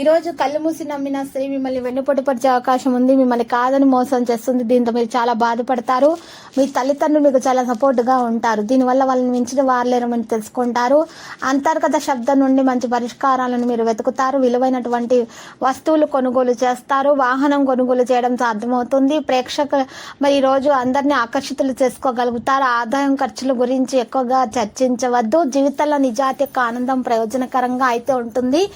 ఈరోజు కళ్ళు మూసి నమ్మిన స్త్రీ మిమ్మల్ని వెన్నుపట్టుపరిచే అవకాశం ఉంది. మిమ్మల్ని కాదని మోసం చేస్తుంది. దీంతో మీరు చాలా బాధపడతారు. మీ తల్లిదండ్రులు మీకు చాలా సపోర్ట్గా ఉంటారు. దీనివల్ల వాళ్ళని మించిన వారలేరమని తెలుసుకుంటారు. అంతర్గత శబ్దం నుండి మంచి పరిష్కారాలను మీరు వెతుకుతారు. విలువైనటువంటి వస్తువులు కొనుగోలు చేస్తారు. వాహనం కొనుగోలు చేయడం సాధ్యమవుతుంది. ప్రేక్షక మరి ఈ రోజు అందరినీ ఆకర్షితులు చేసుకోగలుగుతారు. ఆదాయం ఖర్చుల గురించి ఎక్కువగా చర్చించవద్దు. జీవితంలో నిజాతి యొక్క ఆనందం ప్రయోజనకరంగా అయితే ఉంటుంది.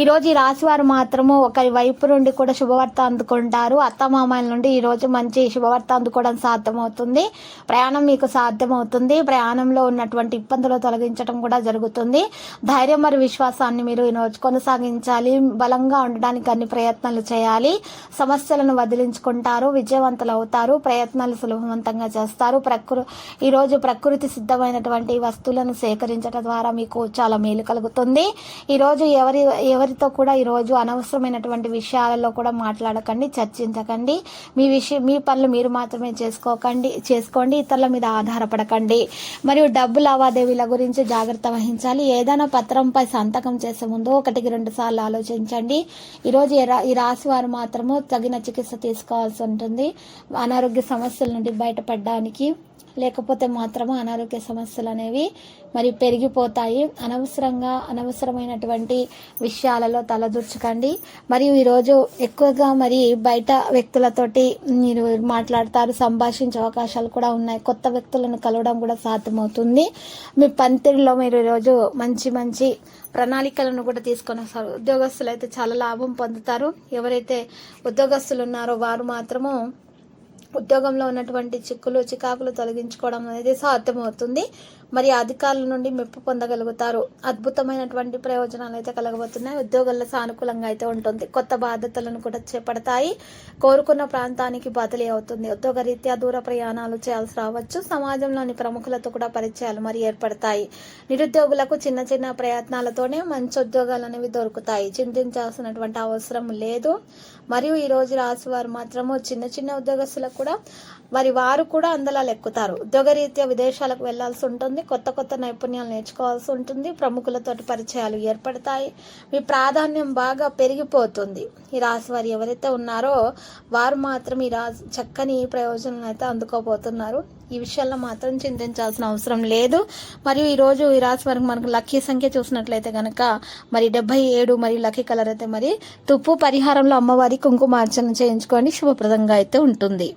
ఈరోజు ఈ రాశివారు మాత్రము ఒకరి వైపు నుండి కూడా శుభవార్త అందుకుంటారు. అత్తమామల నుండి ఈరోజు మంచి శుభవార్త అందుకోవడం సాధ్యమవుతుంది. ప్రయాణం మీకు సాధ్యమవుతుంది. ప్రయాణంలో ఉన్నటువంటి ఇబ్బందులు తొలగించడం కూడా జరుగుతుంది. ధైర్యం మరియు విశ్వాసాన్ని మీరు ఈ రోజు కొనసాగించాలి. బలంగా ఉండడానికి అన్ని ప్రయత్నాలు చేయాలి. సమస్యలను వదిలించుకుంటారు. విజయవంతులు అవుతారు. ప్రయత్నాలు సులభవంతంగా చేస్తారు. ప్రకృ ఈ రోజు ప్రకృతి సిద్ధమైనటువంటి వస్తువులను సేకరించడం ద్వారా మీకు చాలా మేలు కలుగుతుంది. ఈరోజు ఎవరి ఎవరి ఎవరితో కూడా ఈ రోజు అనవసరమైనటువంటి విషయాలలో కూడా మాట్లాడకండి చర్చించకండి. మీ విషయం మీ పనులు మీరు మాత్రమే చేసుకోకండి చేసుకోండి. ఇతరుల మీద ఆధారపడకండి. మరియు డబ్బు లావాదేవీల గురించి జాగ్రత్త వహించాలి. ఏదైనా పత్రంపై సంతకం చేసే ముందు ఒకటికి రెండు సార్లు ఆలోచించండి. ఈరోజు ఈ ఈ రాశి వారు మాత్రము తగిన చికిత్స తీసుకోవాల్సి ఉంటుంది. అనారోగ్య సమస్యల నుండి బయటపడడానికి లేకపోతే మాత్రము అనారోగ్య సమస్యలు అనేవి మరి పెరిగిపోతాయి. అనవసరంగా అనవసరమైనటువంటి విషయాలలో తలదూర్చకండి. మరియు ఈరోజు ఎక్కువగా మరి బయట వ్యక్తులతోటి మీరు మాట్లాడతారు సంభాషించే అవకాశాలు కూడా ఉన్నాయి. కొత్త వ్యక్తులను కలవడం కూడా సాధ్యమవుతుంది. మీ పంతిరిలో మీరు ఈరోజు మంచి మంచి ప్రణాళికలను కూడా తీసుకొని వస్తారు. ఉద్యోగస్తులు అయితే చాలా లాభం పొందుతారు. ఎవరైతే ఉద్యోగస్తులు ఉన్నారో వారు మాత్రము ఉద్యోగంలో ఉన్నటువంటి చిక్కులు చికాకులు తొలగించుకోవడం అనేది సాధ్యమవుతుంది. మరి అధికారుల నుండి మెప్పు పొందగలుగుతారు. అద్భుతమైనటువంటి ప్రయోజనాలు అయితే కలగబోతున్నాయి. ఉద్యోగాల్లో సానుకూలంగా అయితే ఉంటుంది. కొత్త బాధ్యతలను కూడా చేపడతాయి. కోరుకున్న ప్రాంతానికి బదిలీ అవుతుంది. ఉద్యోగ రీత్యా దూర ప్రయాణాలు చేయాల్సి రావచ్చు. సమాజంలోని ప్రముఖులతో కూడా పరిచయాలు మరి ఏర్పడతాయి. నిరుద్యోగులకు చిన్న చిన్న ప్రయత్నాలతోనే మంచి ఉద్యోగాలు అనేవి దొరుకుతాయి. చింతించాల్సినటువంటి అవసరం లేదు. మరియు ఈ రోజు రాశి వారు మాత్రము చిన్న చిన్న ఉద్యోగస్తులకు కూడా మరి వారు కూడా అందులో ఎక్కుతారు. ఉద్యోగరీత్యా విదేశాలకు వెళ్ళాల్సి ఉంటుంది. కొత్త కొత్త నైపుణ్యాలు నేర్చుకోవాల్సి ఉంటుంది. ప్రముఖులతోటి పరిచయాలు ఏర్పడతాయి. మీ ప్రాధాన్యం బాగా పెరిగిపోతుంది. ఈ రాశి వారు ఎవరైతే ఉన్నారో వారు మాత్రం ఈ రాశి చక్కని ప్రయోజనం అయితే అందుకోబోతున్నారు. ఈ విషయాల్లో మాత్రం చింతించాల్సిన అవసరం లేదు. మరియు ఈరోజు ఈ రాశి వారికి మనకు లక్కీ సంఖ్య చూసినట్లయితే కనుక మరి డెబ్బై ఏడు మరియు లక్కీ కలర్ అయితే మరి తుప్పు పరిహారంలో అమ్మవారి కుంకుమార్చన చేయించుకోండి. శుభప్రదంగా అయితే ఉంటుంది.